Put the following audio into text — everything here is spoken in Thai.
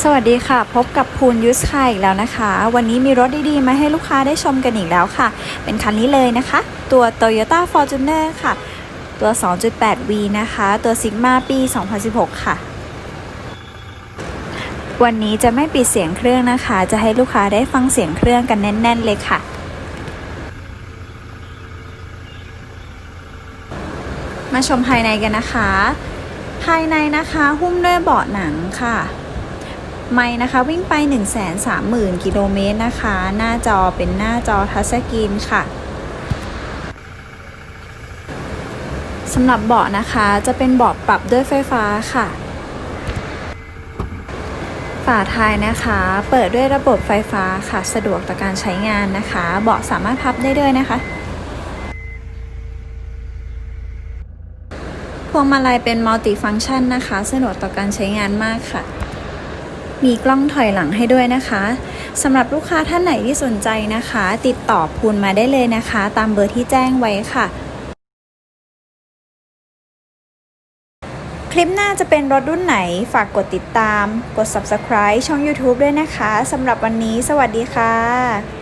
สวัสดีค่ะ พบกับพูนยูสค่ะอีกแล้วนะคะ วันนี้มีรถดีๆ มาให้ลูกค้าได้ชมกันอีกแล้วค่ะ เป็นคันนี้เลยนะคะ ตัว Toyota Fortuner ค่ะ ตัว 2.8V นะคะ ตัว Sigma ปี 2016 ค่ะ วันนี้จะไม่ปิดเสียงเครื่องนะคะ จะให้ลูกค้าได้ฟังเสียงเครื่องกันแน่น ๆ เลยค่ะมาชมภายในกันนะคะ ภายในนะคะ หุ้มด้วยเบาะหนังค่ะ ไม่นะคะวิ่งไป 1 3 0 0 0 0 กิโลเมตรนะคะ หน้าจอเป็นหน้าจอทัชสกรีนค่ะสำหรับเบาะนะคะจะเป็นเบาะปรับด้วยไฟฟ้าค่ะ ฝาท้ายนะคะ เปิดด้วยระบบไฟฟ้าค่ะ สะดวกต่อการใช้งานนะคะ เบาะสามารถพับได้ด้วยนะคะ พวงมาลัยเป็นมัลติฟัง c t ชันนะคะ สะดวกต่อการใช้งานมากค่ะ มีกล้องถอยหลังให้ด้วยนะคะสำหรับลูกค้าท่านไหนที่สนใจนะคะ ติดต่อพูนมาได้เลยนะคะ ตามเบอร์ที่แจ้งไว้ค่ะ คลิปหน้าจะเป็นรถรุ่นไหนฝากกดติดตาม กด subscribe ช่อง YouTube ด้วยนะคะสำหรับวันนี้ สวัสดีค่ะ